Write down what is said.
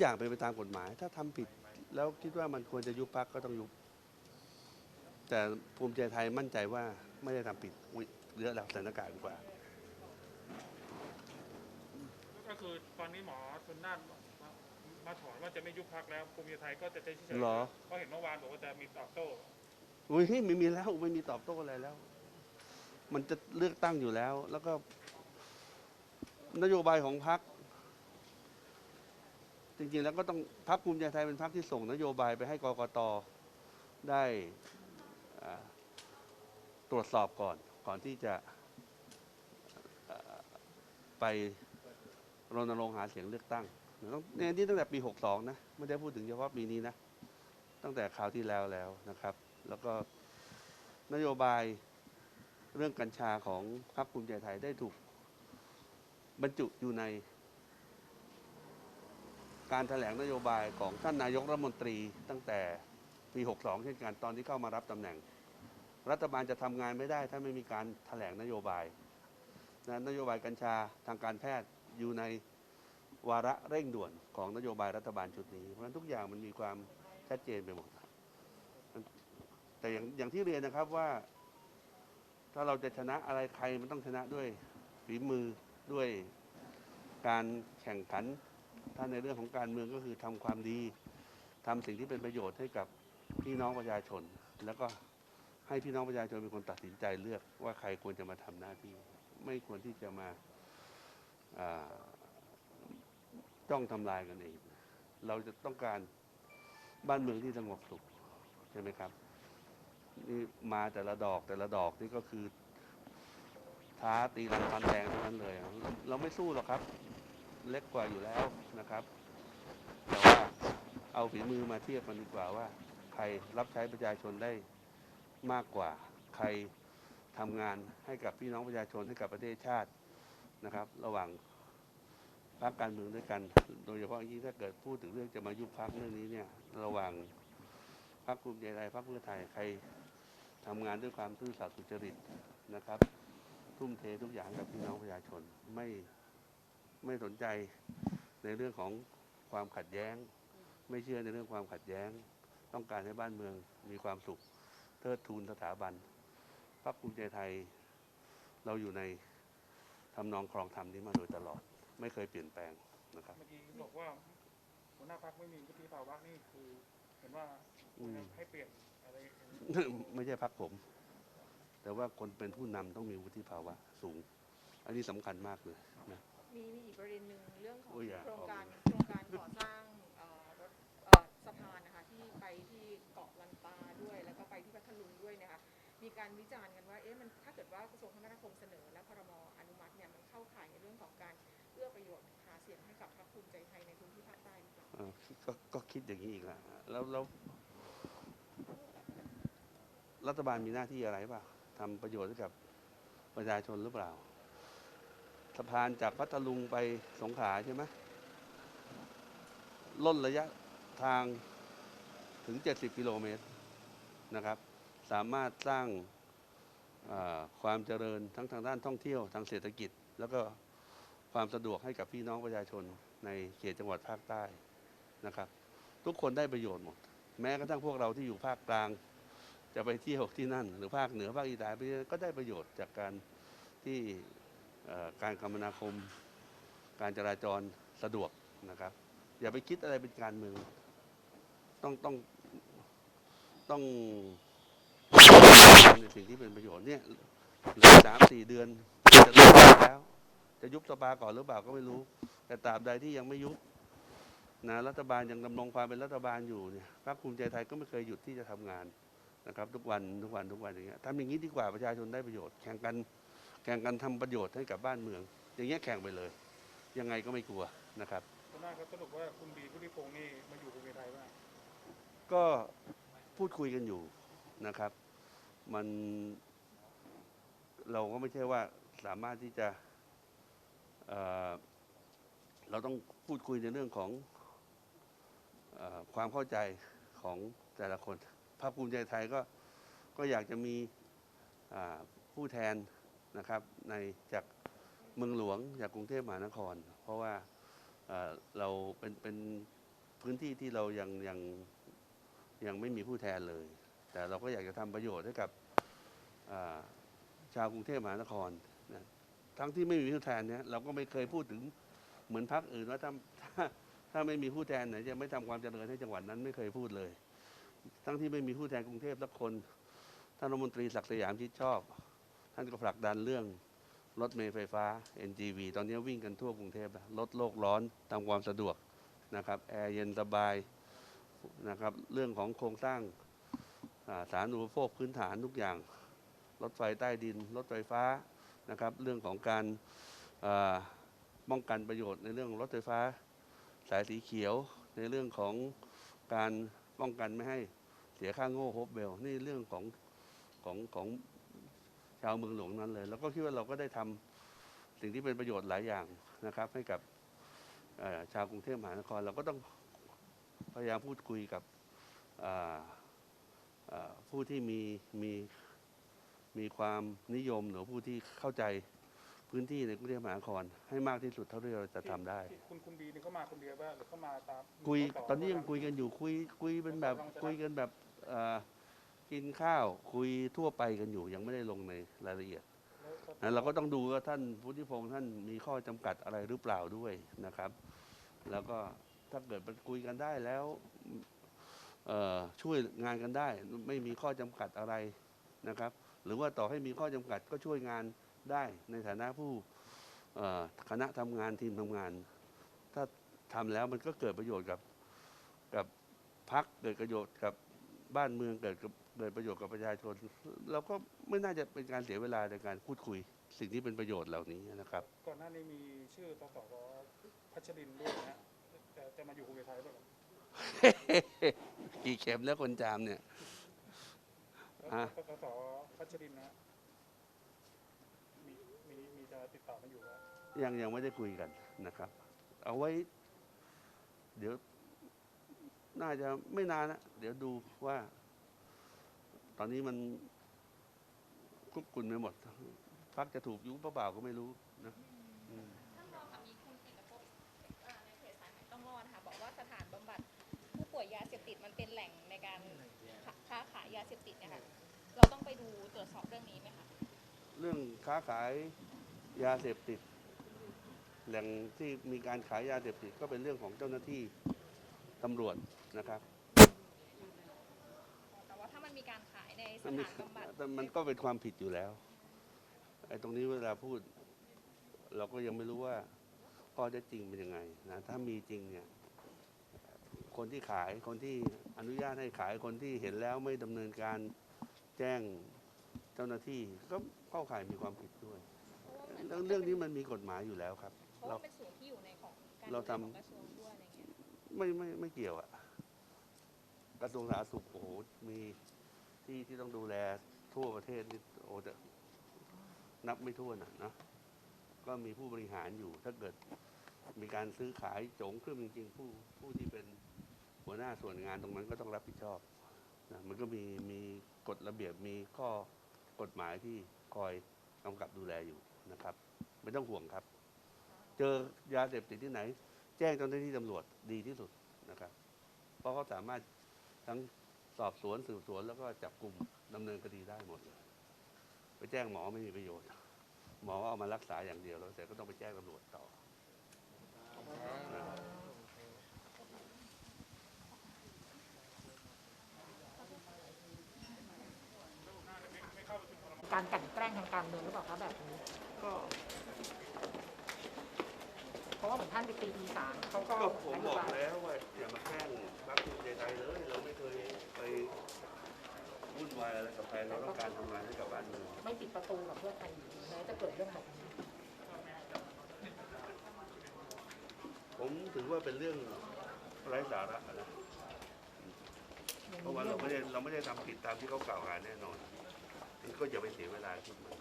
อย่างเป็นไปตามกฎหมาย ถ้าทำผิดแล้วคิดว่ามันควรจะยุบพักก็ต้องยุบ แต่ภูมิใจไทยมั่นใจว่าไม่ได้ทำผิดอุ๊ยเยอะแล้วสถานการณ์ดีกว่า ก็คือตอนนี้หมอชนน่านมามาถอนว่าจะไม่ยุบพักแล้วภูมิใจไทยก็จะเฉยๆเหรอเพราะเห็นเมื่อวานบอกว่าจะมีตอบโต้อุ้ยไม่มีแล้วไม่มีตอบโต้อะไรแล้ว มันจะเลือกตั้งอยู่แล้ว แล้วก็นโยบายของพรรค จริงๆ แล้วก็ต้องพรรคภูมิใจไทยเป็นพรรคที่ส่งนโยบายไปให้กกตได้ตรวจสอบก่อนก่อนที่จะไปรณรงค์หาเสียงเลือกตั้งต้องเนี่ยนี่ตั้งแต่ปี 62 นะ ไม่ได้พูดถึงเฉพาะปีนี้นะ ตั้งแต่คราวที่แล้วแล้วนะครับ แล้วก็นโยบายเรื่องกัญชาของพรรคภูมิใจไทยได้ถูกบรรจุอยู่ใน การแถลงนโยบายของท่านนายกรัฐมนตรีตั้งแต่ปี 62 เช่นกันตอนที่เข้ามารับตำแหน่ง รัฐบาลจะทำงานไม่ได้ ถ้าไม่มีการแถลงนโยบายนะนโยบายกัญชาทางการแพทย์อยู่ในวาระเร่งด่วนของนโยบายรัฐบาลชุดนี้ เพราะฉะนั้นทุกอย่างมันมีความชัดเจนไปหมด แต่อย่างอย่างที่เรียนนะครับว่า ถ้าเราจะชนะอะไรใครมันต้องชนะด้วยฝีมือด้วยการแข่งขัน ถ้าในเรื่องของการเมืองก็คือทำความดีทำสิ่งที่เป็นประโยชน์ให้กับพี่น้องประชาชน แล้วก็ให้พี่น้องประชาชนเป็นคนตัดสินใจเลือกว่าใครควรจะมาทำหน้าที่ ไม่ควรที่จะมาอ่าจ้องทำลายกันเอง เราจะต้องการบ้านเมืองที่สงบสุขใช่ไหมครับนี่มาแต่ละดอกแต่ละดอกนี่ก็คือท้าตีรันฟันแทงทั้งนั้นเลย เราไม่สู้หรอกครับ เล็กกว่าอยู่แล้วนะครับแต่ว่าเอาฝีมือมาเทียบกันดีกว่าว่า ใครรับใช้ประชาชนได้มากกว่า ใครทำงานให้กับพี่น้องประชาชนให้กับประเทศชาตินะครับ ระหว่างพรรคการเมืองด้วยกัน โดยเฉพาะยิ่งถ้าเกิดพูดถึงเรื่องจะมายุบพรรคเรื่องนี้เนี่ย ระหว่างพรรคภูมิใจไทยพรรคเพื่อไทยใครทำงานด้วยความซื่อสัตย์สุจริตนะครับ ทุ่มเททุกอย่างกับพี่น้องประชาชนไม่ ไม่สนใจในเรื่องของความขัดแย้ง ไม่เชื่อในเรื่องความขัดแย้ง ต้องการให้บ้านเมืองมีความสุขเทิดทูนสถาบันพรรคภูมิใจไทย เราอยู่ในทำนองครองธรรมนี้มาโดยตลอด ไม่เคยเปลี่ยนแปลงนะครับเมื่อกี้บอกว่าหัวหน้าพักไม่มีวุฒิภาวะนี่คือเห็นว่าอืมให้เปลี่ยนอะไรอย่างนี้ไม่ใช่พักผม แต่ว่าคนเป็นผู้นำต้องมีวุฒิภาวะสูง อันนี้สำคัญมากเลยนะ มีมีอีกประเด็นหนึ่งเรื่องของโอ้ยอย่าโครงการออกโครงการก่อสร้างเอ่อรถเอ่อสะพานนะคะที่ไปที่เกาะลันตาด้วย แล้วก็ไปที่พัทลุงด้วยนะคะมีการวิจารณ์กันว่าเอ๊ะมันถ้าเกิดว่ากระทรวงคมนาคมเสนอและครมอนุมัติเนี่ยมันเข้าข่ายในเรื่องของการเอื้อประโยชน์หาเสียงให้กับพรรคภูมิใจไทยในพื้นที่ภาคใต้หรือเปล่า เอ่อก็ก็คิดอย่างนี้อีกแล้วแล้วแล้วรัฐบาลมีหน้าที่อะไรเปล่าทำประโยชน์ให้กับประชาชนหรือเปล่าสะพานจากพัทลุงไปสงขลาใช่ไหมล่นระยะทางถึง 70 กิโลเมตรนะครับ สามารถสร้างความเจริญทั้งทางด้านท่องเที่ยวทางเศรษฐกิจ แล้วก็ความสะดวกให้กับพี่น้องประชาชนในเขตจังหวัดภาคใต้นะครับ ทุกคนได้ประโยชน์หมด แม้กระทั่งพวกเราที่อยู่ภาคกลาง จะไปเที่ยวที่นั่น หรือภาคเหนือภาคอีสานไปก็ได้ประโยชน์จากการที่ การคมนาคม การจราจรสะดวกนะครับ อย่าไปคิดอะไรเป็นการเมือง ต้องต้องต้องทำในสิ่งที่เป็นประโยชน์เนี่ยเหลือสามสี่เดือนจะเลือกแล้ว จะยุบสภาก่อนหรือเปล่าก็ไม่รู้ แต่ตราบใดที่ยังไม่ยุบนะรัฐบาลยังดำรงความเป็นรัฐบาลอยู่เนี่ยพรรคภูมิใจไทยก็ไม่เคยหยุดที่จะทำงานนะครับ ทุกวันทุกวันทุกวันอย่างเงี้ยทำอย่างนี้ดีกว่าประชาชนได้ประโยชน์แข่งกัน แข่งกันทำประโยชน์ให้กับบ้านเมือง อย่างเงี้ยแข่งไปเลย ยังไงก็ไม่กลัวนะครับหัวหน้าครับสรุปว่าคุณบีพุทธิพงศ์นี่มาอยู่ภูมิใจไทยว่าก็พูดคุยกันอยู่นะครับ มันเราก็ไม่ใช่ว่าสามารถที่จะเอ่อเราต้องพูดคุยในเรื่องของเออความเข้าใจของแต่ละคนพรรคภูมิใจไทยก็ก็อยากจะมีอ่าผู้แทน นะครับในจากเมืองหลวงจากกรุงเทพมหานคร เพราะว่าเราเป็นเป็นพื้นที่ที่เรายังยังยังไม่มีผู้แทนเลย แต่เราก็อยากจะทำประโยชน์ให้กับชาวกรุงเทพมหานครนะทั้งที่ไม่มีผู้แทนเนี่ยเราก็ไม่เคยพูดถึงเหมือนพรรคอื่นว่าถ้าถ้าถ้าไม่มีผู้แทนไหนจะไม่ทำความเจริญให้จังหวัดนั้นไม่เคยพูดเลย ทั้งที่ไม่มีผู้แทนกรุงเทพสักคนท่านรัฐมนตรีศักดิ์สยามชิดชอบานก็ผลักดันเรื่องรถเมล์ไฟฟ้า NGV ตอนนี้วิ่งกันทั่วกรุงเทพแล้วลดโลกร้อนทำความสะดวกนะครับแอร์เย็นสบายนะครับเรื่องของโครงสร้างอ่าสารณูปโภคพื้นฐานทุกอย่าง รถไฟใต้ดิน รถไฟฟ้านะครับเรื่องของการป้องกันประโยชน์ในเรื่องรถไฟฟ้า สายสีเขียวในเรื่องของการป้องกันไม่ให้เสียค่าโง่โฮปเบลนี่เรื่องของของของ ชาวเมืองหลวงนั้นเลย แล้วก็คิดว่าเราก็ได้ทำสิ่งที่เป็นประโยชน์หลายอย่างนะครับ ให้กับเอ่อชาวกรุงเทพมหานคร เราก็ต้องพยายามพูดคุยกับอ่าอ่าผู้ที่มีมีมีความนิยมหรือผู้ที่เข้าใจพื้นที่ในกรุงเทพมหานคร ให้มากที่สุดเท่าที่เราจะทำได้ที่คุณคุณบีนี่เขามาคนเดียวป่ะหรือเขามาตามคุยต่ตอนนี้ยังคุยกันอยู่คุยคุยเป็นแบบลองจะคุยกันแบบเอ่อ กินข้าวคุยทั่วไปกันอยู่ ยังไม่ได้ลงในรายละเอียดนะเราก็ต้องดูว่าท่านพุทธิพงศ์ท่านมีข้อจำกัดอะไรหรือเปล่าด้วยนะครับ แล้วก็ถ้าเกิดมันคุยกันได้แล้วช่วยงานกันได้ ไม่มีข้อจำกัดอะไรนะครับ หรือว่าต่อให้มีข้อจำกัดก็ช่วยงานได้ในฐานะผู้คณะทำงานทีมทำงาน ถ้าทำแล้วมันก็เกิดประโยชน์กับกับพักเกิดประโยชน์กับบ้านเมืองเกิดกับ เกิดประโยชน์กับประชาชน เราก็ไม่น่าจะเป็นการเสียเวลาในการพูดคุย สิ่งที่เป็นประโยชน์เหล่านี้นะครับ ก่อนหน้านี้มีชื่อสสพัชรินทร์ด้วยนะฮะแต่จะมาอยู่ภูมิใจไทยป่ะครับกี่เข็มแล้วคนจามเนี่ยแล้วอะสสพัชรินทร์นะฮะมีมีมีจะติดต่อมาอยู่ว่ายังยังไม่ได้คุยกันนะครับ เอาไว้ เดี๋ยว น่าจะไม่นานนะเดี๋ยวดูว่า ตอนนี้มันคุกกุ่นไปหมดพักจะถูกยุบเปล่าๆก็ไม่รู้นะอืมท่านรองค่ะมีคุณเอกภพเอ่อในเพจสายใหม่ต้องรอดนะคะบอกว่าสถานบำบัดผู้ป่วยยาเสพติดมันเป็นแหล่งในการค้าขายยาเสพติดเนี่ยค่ะเราต้องไปดูตรวจสอบเรื่องนี้ไหมคะเรื่องค้าขายยาเสพติด แหล่งที่มีการขายยาเสพติดก็เป็นเรื่องของเจ้าหน้าที่ตำรวจนะครับ แต่ว่าถ้ามันมีการขายใน สมันมีถานบำบัดแต่มันก็เป็นความผิดอยู่แล้วไอ้ตรงนี้เวลาพูด เราก็ยังไม่รู้ว่าข้อเท็จจริงเป็นยังไงนะถ้ามีจริงเนี่ยคนที่ขายคนที่อนุญาตให้ขายคนที่เห็นแล้วไม่ดำเนินการแจ้งเจ้าหน้าที่ก็เข้าข่ายมีความผิดด้วยเพราะว่าเหมือนเรื่องเรื่องนี้มันมีกฎหมายอยู่แล้วครับเพราะเราว่าเป็นส่วนที่อยู่ในของการเราดูแลทำของกระทรวงด้วยอะไรเงี้ยไม่ไม่ไม่เกี่ยวอะกระทรวงสาธารณสุขโอ้โหมี ที่ที่ต้องดูแลทั่วประเทศนี่โอ้จะนับไม่ถ้วนอะนะก็มีผู้บริหารอยู่ ถ้าเกิดมีการซื้อขายโจงขึ้นจริงๆผู้ผู้ที่เป็นหัวหน้าส่วนงานตรงนั้นก็ต้องรับผิดชอบนะมันก็มีมีกฎระเบียบมีข้อกฎหมายที่คอยกำกับดูแลอยู่นะครับ ไม่ต้องห่วงครับ เจอยาเสพติดที่ไหน แจ้งเจ้าหน้าที่ตำรวจดีที่สุดนะครับ เพราะเขาสามารถทั้ง สอบสวนสืบสวนแล้วก็จับกลุ่มดำเนินคดีได้หมดเลยไปแจ้งหมอไม่มีประโยชน์ หมอเอามารักษาอย่างเดียวแล้วแต่ก็ต้องไปแจ้งตำรวจต่อการกันแกล้งทางการเมืองหรือเปล่าคะแบบนี้ ก็ เพราะว่าเหมือนท่านไปตีอีสานเขาก็ก็ผมนบโยอกบายแล้วว่าอย่ามาแกล้งพรรคภูมิใจไทยเลย เราไม่เคยไปวุ่นวายอะไรกับใครเราต้องการทำงานให้กับบ้านเมืองไม่ปิดประตูกับเพื่อไทยอยู่แม้จะเกิดเรื่องแบบนี้ผมถือว่าเป็นเรื่องไร้สาระนะเพราะว่าเราไม่ได้เราไม่ได้ทำผิดตามที่เขากล่าวหาแน่นอนมันก็อย่าไปเสียเวลาคิดมัน